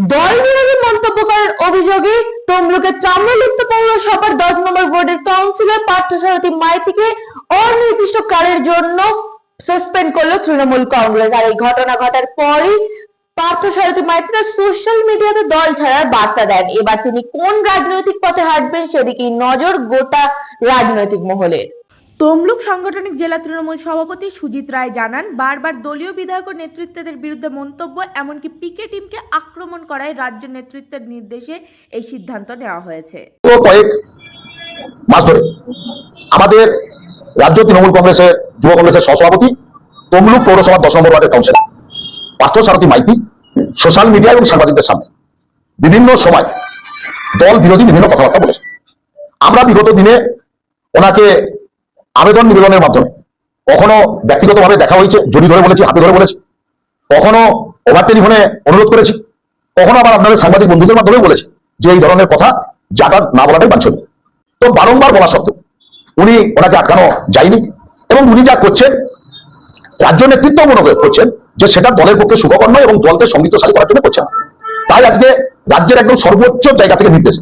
দল বিরোধী মন্তব্য করার অভিযোগে তমলুকের চামড়ালিপ্ত পৌরসভার দশ নম্বর ওয়ার্ডের কাউন্সিলর পার্থসারথী মাইতিকে অনির্দিষ্টকালের জন্য সাসপেন্ড করল তৃণমূল কংগ্রেস। আর এই ঘটনা ঘটার পরই পার্থসারথী মাইতি তার সোশ্যাল মিডিয়াতে দল ছাড়ার বার্তা দেন। এবার তিনি কোন রাজনৈতিক পথে হাঁটবেন সেদিকেই নজর গোটা রাজনৈতিক মহলের। তমলুক সাংগঠনিক জেলা তৃণমূল সভাপতি সুজিত রায় জানান, বারবার দলীয় বিধায়ক ও নেতৃত্বদের বিরুদ্ধে মন্তব্য, এমনকি পিকে টিমকে আক্রমণ করায় রাজ্য নেতৃত্বের নির্দেশে এই সিদ্ধান্ত নেওয়া হয়েছে। কয়েক মাস ধরে আমাদের রাজ্য তৃণমূল কংগ্রেসের, যুব কংগ্রেসের সহসভাপতি তমলুক পৌরসভার দশ নম্বর ওয়ার্ডের councillor, Partha Sarathi Maiti, social media এবং সাংবাদিকদের সামনে বিভিন্ন সময় দল বিরোধী বিভিন্ন কথাবার্তা বলেছে। আমরা বিগত দিনে ওনাকে আবেদন নিবেদনের মাধ্যমে। কখনো ব্যক্তিগতভাবে দেখা হয়েছে, জড়ি ধরে বলেছি, হাতে ধরে বলেছি। কখনো ওভার টেলিফোনে অনুরোধ করেছি। কখনো আবার আপনাদের সাংবাদিক বন্ধুদের মাধ্যমে বলেছি যে এই ধরনের কথা যাটা না বলাটাই বাঞ্ছনীয়। তো বারংবার বলা সত্ত্বেও উনি ওনাকে আটকানো যায়নি এবং উনি যা করছেন, রাজ্য নেতৃত্ব মনে করছেন যে সেটা দলের পক্ষে নয় এবং দলকে সমৃদ্ধশালী করার জন্য করছেন তাই আজকে রাজ্যের একদম সর্বোচ্চ জায়গা থেকে নির্দেশ।